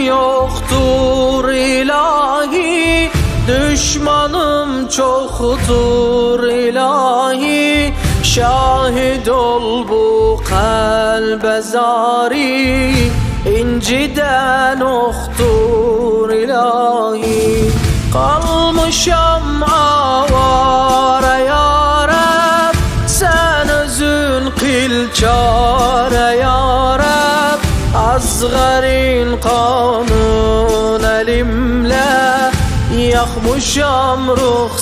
yoktur ilahi Düşmanım çoktur ilahi. Şahit ol bu kalbe zari İnciden oktur ilahi. Kalmışam avara ya Rab Sen özün kıl çare ya Rab Azgarin kanun elimle Yakmışam Rab